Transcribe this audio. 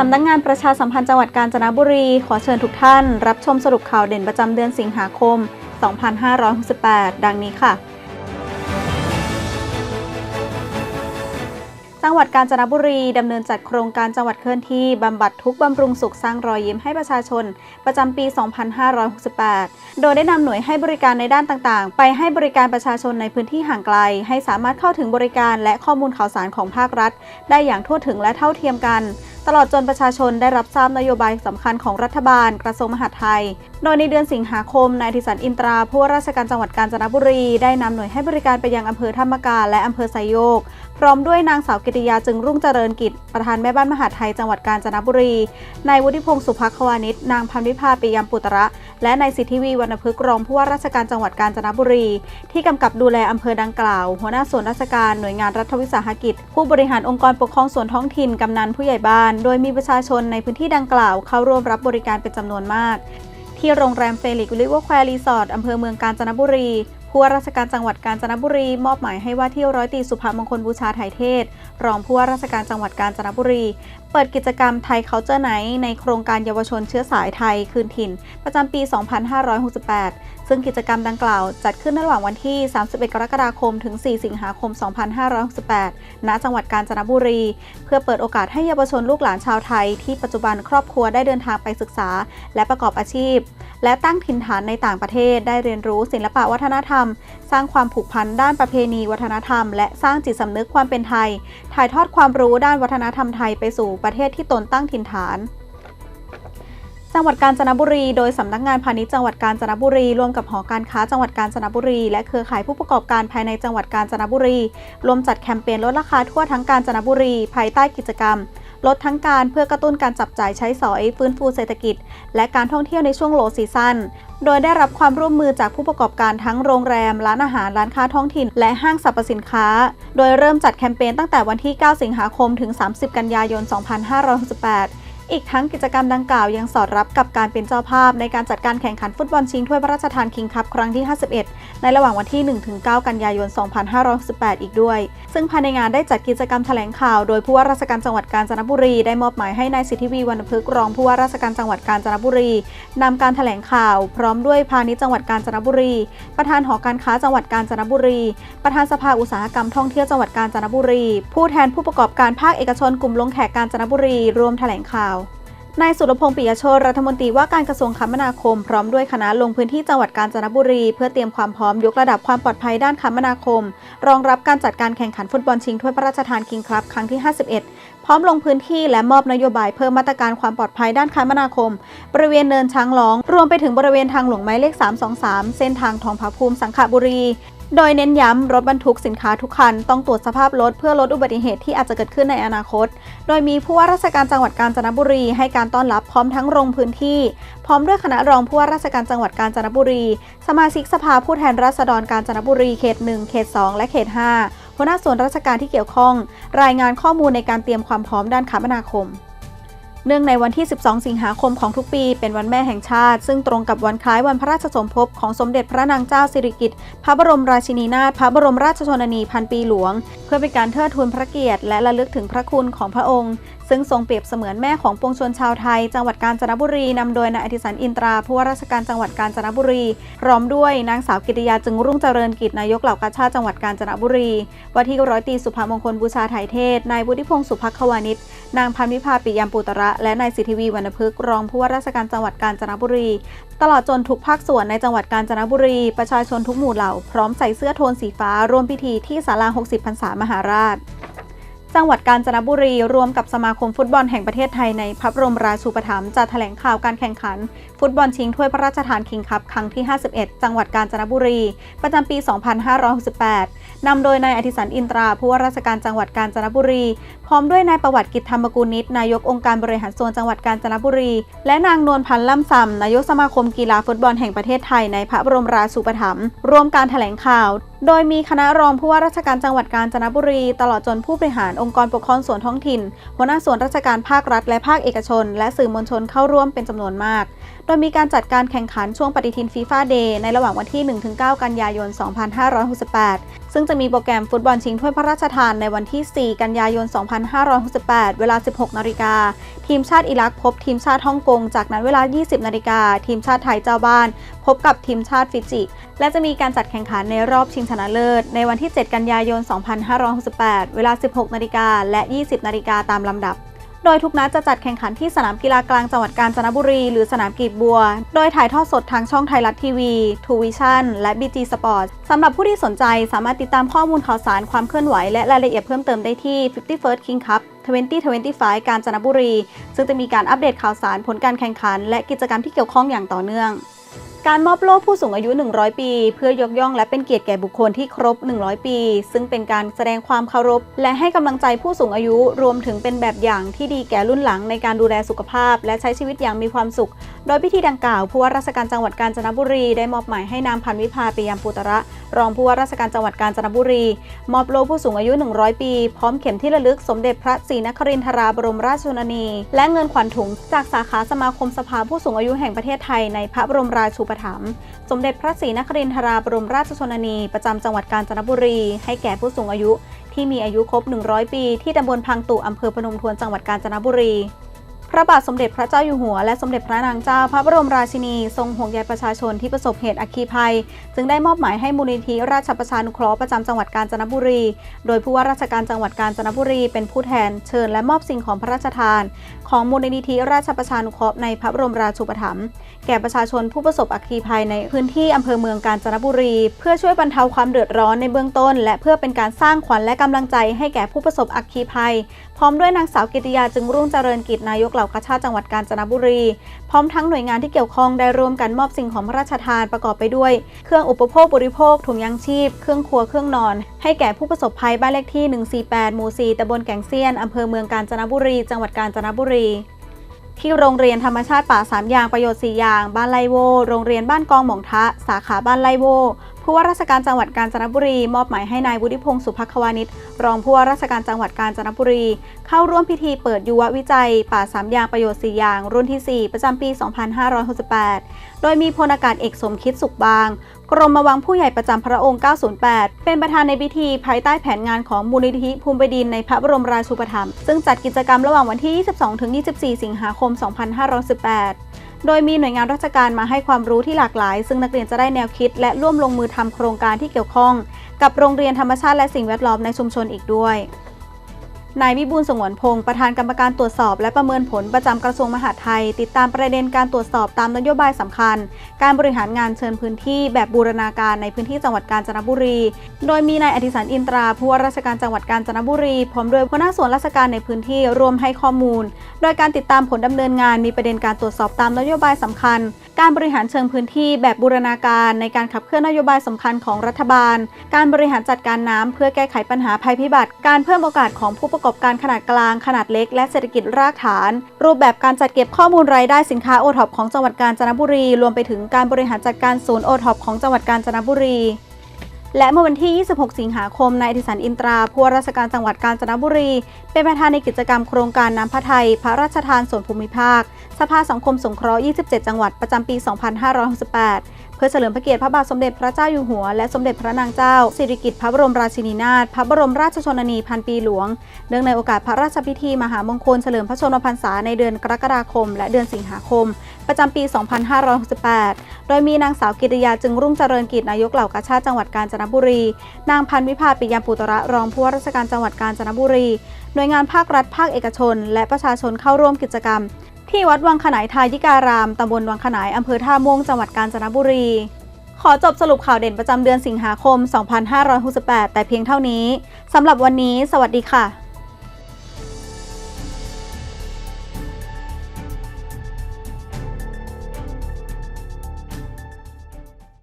สำนักงงานประชาสัมพันธ์จังหวัดกาญจนบุรี ขอเชิญทุกท่าน รับชมสรุปข่าวเด่นประจำเดือนสิงหาคม 2568 ดังนี้ค่ะ จังหวัดกาญจนบุรีดำเนินจัดโครงการจังหวัดเคลื่อนที่บำบัดทุกบำรุงสุขสร้างรอยยิ้มให้ประชาชน ประจำปี 2568 โดยได้นำหน่วยให้บริการในด้านต่างๆ ไปให้บริการประชาชนในพื้นที่ห่างไกล ให้สามารถเข้าถึงบริการและข้อมูลข่าวสารของภาครัฐ ได้อย่างทั่วถึงและเท่าเทียมกัน ตลอดจนประชาชนได้รับทราบนโยบายสำคัญของรัฐบาลกระทรวงมหาดไทย โดยในเดือนสิงหาคม นายธิสันอินตราผู้ว่าราชการจังหวัดกาญจนบุรี ได้นำหน่วยให้บริการไปยังอำเภอธรรมกาและอำเภอไซโยก พร้อมด้วยนางสาวกิติยาจึงรุ่งเจริญกิจ ประธานแม่บ้านมหาดไทยจังหวัดกาญจนบุรี นายวุฒิพงศ์สุภควานิชนางพันวิภาปิยมปุตระ และนายสิทธิวีวรรณพฤกษ์รองผู้ว่าราชการจังหวัดกาญจนบุรี ที่กำกับดูแลอำเภอดังกล่าว หัวหน้าส่วนราชการหน่วยงานรัฐวิสาหกิจ ผู้บริหารองค์กรปกครองส่วนท้องถิ่นกำนันผู้ใหญ่บ้านโดยมีประชาชนในพื้นที่ดังกล่าว เข้าร่วมรับบริการเป็นจำนวนมาก ที่โรงแรมเฟลิกลิเวอร์แควร์รีสอร์ทอำเภอเมืองกาญจนบุรีผู้ว่าราชการจังหวัดกาญจนบุรี มอบหมายให้ว่าที่ร้อยตีสุภมงคลบูชาไทยเทศ รองผู้ว่าราชการจังหวัดกาญจนบุรี เปิดกิจกรรมไทยเคาเจอร์ไนในโครงการเยาวชนเชื้อสายไทยคืนถิ่น ประจำปี 2568 ซึ่งกิจกรรมดังกล่าวจัดขึ้นระหว่างวันที่ 31 กรกฎาคม ถึง 4 สิงหาคม 2568 ณ จังหวัดกาญจนบุรี เพื่อเปิดโอกาสให้เยาวชนลูกหลานชาวไทย ที่ปัจจุบันครอบครัวได้เดินทางไปศึกษา และประกอบอาชีพ และตั้งถิ่นฐานในต่างประเทศ ได้เรียนรู้ศิลปะวัฒนธรรม สร้างความผูกพันด้านประเพณี วัฒนธรรม และสร้างจิตสำนึกความเป็นไทย ถ่ายทอดความรู้ด้านวัฒนธรรมไทยไปสู่ประเทศที่ตนตั้งถิ่นฐาน จังหวัดกาญจนบุรี โดยสำนักงานพาณิชย์จังหวัดกาญจนบุรีร่วมกับหอการค้าจังหวัดกาญจนบุรี และเครือข่ายผู้ประกอบการภายในจังหวัดกาญจนบุรีรวมจัดแคมเปญลดราคาทั่วทั้งกาญจนบุรี ภายใต้กิจกรรม ลดทั้งการเพื่อกระตุ้นการจับจ่ายใช้สอยฟื้นฟูเศรษฐกิจ และการท่องเที่ยวในช่วงโลซีซั่นโดยได้รับความร่วมมือจากผู้ประกอบการทั้งโรงแรม ร้านอาหาร ร้านค้าท้องถิ่น และห้างสรรพสินค้า โดยเริ่มจัดแคมเปญตั้งแต่วันที่ 9 สิงหาคม ถึง 30 กันยายน 2568 อีกทั้งกิจกรรมดังกล่าวยังสอดรับกับการเป็นเจ้าภาพในการจัดการแข่งขันฟุตบอลชิงถ้วยพระราชทานคิงคัพครั้งที่ 51 ในระหว่างวันที่ 1-9 กันยายน 2568อีกด้วย ซึ่งภายในงานได้จัดกิจกรรมแถลงข่าว โดยผู้ว่าราชการจังหวัดกาญจนบุรีได้มอบหมายให้นายสิทธิวีวรรณพฤกษ์รองผู้ว่าราชการจังหวัดกาญจนบุรีนำการแถลงข่าว พร้อมด้วยพาณิชย์จังหวัดกาญจนบุรี ประธานหอการค้าจังหวัดกาญจนบุรี ประธานสภาอุตสาหกรรมท่องเที่ยวจังหวัดกาญจนบุรี ผู้แทนผู้ประกอบการภาคเอกชนกลุ่มลงแขกกาญจนบุรี รวมแถลงข่าว นายสุรพงศ์ปิยโชตรัฐมนตรีว่าการกระทรวงคมนาคม พร้อมด้วยคณะลงพื้นที่จังหวัดกาญจนบุรี เพื่อเตรียมความพร้อมยกระดับความปลอดภัยด้านคมนาคม รองรับการจัดการแข่งขันฟุตบอลชิงถ้วยพระราชทานคิงครับครั้งที่ 51 พร้อมลงพื้นที่และมอบนโยบายเพิ่มมาตรการความปลอดภัยด้านคมนาคม บริเวณเนินช้างร้อง รวมไปถึงบริเวณทางหลวงหมายเลข 323 เส้นทางทองผาภูมิสังขบุรี โดยเน้นย้ำรถบรรทุกสินค้าทุกคัน ต้องตรวจสภาพรถเพื่อลดอุบัติเหตุที่อาจจะเกิดขึ้นในอนาคต โดยมีผู้ว่าราชการจังหวัดกาญจนบุรีให้การต้อนรับพร้อมทั้งลงพื้นที่ พร้อมด้วยคณะรองผู้ว่าราชการจังหวัดกาญจนบุรี สมาชิกสภาผู้แทนราษฎรกาญจนบุรีเขต 1 เขต 2 และเขต 5หัวหน้าส่วนราชการที่เกี่ยวข้อง รายงานข้อมูลในการเตรียมความพร้อมด้านคมนาคม เนื่องในวันที่ 12 สิงหาคมของทุกปี เป็นวันแม่แห่งชาติ ซึ่งตรงกับวันคล้ายวันพระราชสมภพของสมเด็จพระนางเจ้าสิริกิติ์พระบรมราชินีนาถพระบรมราชชนนีพันปีหลวง เพื่อเป็นการเทิดทูนพระเกียรติและระลึกถึงพระคุณของพระองค์ซึ่งทรงเปรียบเสมือนแม่ของปวงชนชาวไทย จังหวัดกาญจนบุรีนำโดยนายอธิสันอินตราผู้ว่าราชการจังหวัดกาญจนบุรี พร้อมด้วยนางสาวกิติยาจึงรุ่งเจริญกิจนายกเหล่ากาชาติจังหวัดกาญจนบุรีว่าที่ร้อยตีสุภามงคลบูชาไทยเทศนายวุฒิพงศ์สุภควานิชนางพันวิภาปิยามปุตระ และนายสิทธิวีวรรณพฤกษ์รองผู้ว่าราชการจังหวัดกาญจนบุรี ตลอดจนทุกภาคส่วนในจังหวัดกาญจนบุรี ประชาชนทุกหมู่เหล่า พร้อมใส่เสื้อโทนสีฟ้าร่วมพิธีที่ศาลา 60 พรรษามหาราช จังหวัดกาญจนบุรีร่วมกับสมาคมฟุตบอลแห่งประเทศไทยในพระบรมราชูปถัมภ์จัดแถลงข่าวการแข่งขัน ฟุตบอลชิงถ้วยพระราชทานคิงคัพครั้งที่ 51 จังหวัดกาญจนบุรี ประจำปี 2568นำโดยนายอธิสันอินตราผู้ว่าราชการจังหวัดกาญจนบุรี พร้อมด้วยนายประวัติกิจธรรมกุลนิตนายกองค์การบริหารส่วนจังหวัดกาญจนบุรี และนางนวลพันธ์ล่ำซำนายกสมาคมกีฬาฟุตบอลแห่งประเทศไทยในพระบรมราชูปถัมภ์ร่วมการแถลงข่าวโดยมีคณะรองผู้ว่าราชการจังหวัดกาญจนบุรี ตลอดจนผู้บริหารองค์กรปกครองส่วนท้องถิ่นหัวหน้าส่วนราชการภาครัฐและภาคเอกชน และสื่อมวลชนเข้าร่วมเป็นจำนวนมาก โดยมีการจัดการแข่งขันช่วงปฏิทินฟีฟ่าเดย์ในระหว่างวันที่ 1-9 กันยายน 2568 ซึ่งจะมีโปรแกรมฟุตบอลชิงถ้วยพระราชทานในวันที่ 4 กันยายน 2568 เวลา 16 นาฬิกา ทีมชาติอิรักพบทีมชาติฮ่องกง จากนั้นเวลา 20 นาฬิกา ทีมชาติไทยเจ้าบ้าน พบกับทีมชาติฟิจิ และจะมีการจัดแข่งขันในรอบชิงชนะเลิศ ในวันที่ 7 กันยายน 2568 เวลา 16 นาฬิกาและ 20 นาฬิกาตามลำดับ โดยทุกนัดจะจัดแข่งขันที่สนามกีฬากลางจังหวัดกาญจนบุรี หรือสนามกีบบัว โดยถ่ายทอดสดทางช่องไทยรัฐทีวีทูวิชั่นและ BG Sport สำหรับผู้ที่สนใจสามารถติดตามข้อมูลข่าวสารความเคลื่อนไหวและรายละเอียดเพิ่มเติมได้ที่ 51st King Cup 2025 กาญจนบุรี ซึ่งจะมีการอัปเดตข่าวสารผลการแข่งขัน และกิจกรรมที่เกี่ยวข้องอย่างต่อเนื่อง การมอบโล่ผู้สูงอายุ 100 ปี เพื่อยกย่องและเป็นเกียรติแก่บุคคลที่ครบ 100 ปี ซึ่งเป็นการแสดงความเคารพ และให้กำลังใจผู้สูงอายุ รวมถึงเป็นแบบอย่างที่ดีแก่รุ่นหลังในการดูแลสุขภาพ และใช้ชีวิตอย่างมีความสุข โดยพิธีดังกล่าวผู้ว่าราชการจังหวัดกาญจนบุรีได้มอบหมายให้นางพันวิภาปิยามปุตระ รองผู้ว่าราชการจังหวัดกาญจนบุรี มอบโล่ผู้สูงอายุ 100 ปี พร้อมเข็มที่ระลึกสมเด็จพระศรีนครินทราบรมราชชนนี และเงินขวัญถุงจากสาขาสมาคมสภาผู้สูงอายุแห่งประเทศไทยในพระบรมราชูปถัมภ์สมเด็จพระศรีนครินทราบรมราชชนนี ประจำจังหวัดกาญจนบุรี ให้แก่ผู้สูงอายุที่มีอายุครบ 100 ปี ที่ตำบลพังตุอำเภอพนมทวน จังหวัดกาญจนบุรี ระบาทสมเด็จพระเจ้าอยู่หัว และสมเด็จพระนางเจ้าพระบรมราชินี ทรงห่วงใยประชาชนที่ประสบเหตุอัคคีภัย จึงได้มอบหมายให้มูลนิธิราชประชานุเคราะห์ประจำจังหวัดกาญจนบุรี โดยผู้ว่าราชการจังหวัดกาญจนบุรี เป็นผู้แทนเชิญและมอบสิ่งของพระราชทาน ของมูลนิธิราชประชานุเคราะห์ในพระบรมราชูปถัมภ์แก่ประชาชนผู้ประสบอัคคีภัยในพื้นที่อำเภอเมืองกาญจนบุรี เพื่อช่วยบรรเทาความเดือดร้อนในเบื้องต้น และเพื่อเป็นการสร้างขวัญและกำลังใจให้แก่ผู้ประสบอัคคีภัย พร้อมด้วยนางสาวกิติยาจึงรุ่งเจริญกิจนายกเหล่ากาชาติจังหวัดกาญจนบุรี พร้อมทั้งหน่วยงานที่เกี่ยวข้องได้ร่วมกันมอบสิ่งของพระราชทานประกอบไปด้วย เครื่องอุปโภคบริโภคถุงยางชีพ เครื่องครัวเครื่องนอน ให้แก่ผู้ประสบภัยบ้านเลขที่ 148 หมู่ 4ตำบลแก่งเซียนอำเภอเมืองกาญจนบุรี จังหวัดกาญจนบุรีที่โรงเรียนธรรมชาติป่าสามยางประโยชน์4อย่าง บ้านไลโว โรงเรียนบ้านกองหม่องทะ สาขาบ้านไลโว ผู้ว่าราชการจังหวัดกาญจนบุรี มอบหมายให้นายวุฒิพงศ์สุภควานิชรองผู้ว่าราชการจังหวัดกาญจนบุรี เข้าร่วมพิธีเปิดยุววิจัย ป่าสามยางประโยชน์4อย่าง รุ่นที่ 4 ประจำปี 2568 โดยมีพลอากาศเอกสมคิดสุขบาง กรมวังผู้ใหญ่ประจำพระองค์ 908 เป็นประธานในพิธีภายใต้แผนงานของมูลนิธิภูมิบดินในพระบรมราชูปถัมภ์ซึ่งจัดกิจกรรมระหว่างวันที่ 22-24 สิงหาคม 2518 โดยมีหน่วยงานราชการมาให้ความรู้ที่หลากหลาย ซึ่งนักเรียนจะได้แนวคิด และร่วมลงมือทำโครงการที่เกี่ยวข้อง กับโรงเรียนธรรมชาติและสิ่งแวดล้อมในชุมชนอีกด้วย นายวิบูลสงวนพงศ์ประธานกรรมการตรวจสอบ และประเมินผลประจำกระทรวงมหาดไทย ติดตามประเด็นการตรวจสอบตามนโยบายสำคัญ การบริหารงานเชิญพื้นที่แบบบูรณาการในพื้นที่จังหวัดกาญจนบุรี โดยมีนายอธิสันอินตราผู้ว่าราชการจังหวัดกาญจนบุรีพร้อมด้วยหัวหน้าส่วนราชการในพื้นที่รวมให้ข้อมูล โดยการติดตามผลดำเนินงานมีประเด็นการตรวจสอบตามนโยบายสำคัญ การบริหารเชิงพื้นที่แบบบูรณาการในการขับเคลื่อนนโยบายสำคัญของรัฐบาล การบริหารจัดการน้ำเพื่อแก้ไขปัญหาภัยพิบัติ การเพิ่มโอกาสของผู้ประกอบการขนาดกลาง ขนาดเล็ก และเศรษฐกิจรากฐาน รูปแบบการจัดเก็บข้อมูลรายได้สินค้าโอท็อปของจังหวัดกาญจนบุรี รวมไปถึงการบริหารจัดการศูนย์โอท็อปของจังหวัดกาญจนบุรีและเมื่อวันที่ 26 สิงหาคม นายอธิสันอินตรา ผู้ว่าราชการจังหวัดกาญจนบุรี เป็นประธานในกิจกรรมโครงการน้ำพระไทย พระราชทานส่วนภูมิภาค สภาสังคมสงเคราะห์ 27 จังหวัดประจำปี 2568 เพื่อเฉลิมพระเกียรติพระบาทสมเด็จพระเจ้าอยู่หัว และสมเด็จพระนางเจ้า สิริกิติ์พระบรมราชินีนาถ พระบรมราชชนนีพันปีหลวง เนื่องในโอกาสพระราชพิธีมหามงคลเฉลิมพระชนมพรรษาในเดือนกรกฎาคม และเดือนสิงหาคม ประจำปี 2568 โดยมีนางสาวกิติยาจึงรุ่งเจริญกิจนายกเหล่ากาชาติจังหวัดกาญจนบุรี นางพันวิภาปิยามปุตระรองผู้ว่าราชการจังหวัดกาญจนบุรี หน่วยงานภาครัฐภาคเอกชน และประชาชนเข้าร่วมกิจกรรม ที่วัดวังขนายทายิการาม ตำบลวังขนาย อำเภอท่าม่วง จังหวัดกาญจนบุรี ขอจบสรุปข่าวเด่นประจำเดือนสิงหาคม 2568 แต่เพียงเท่านี้ สำหรับวันนี้ สวัสดีค่ะ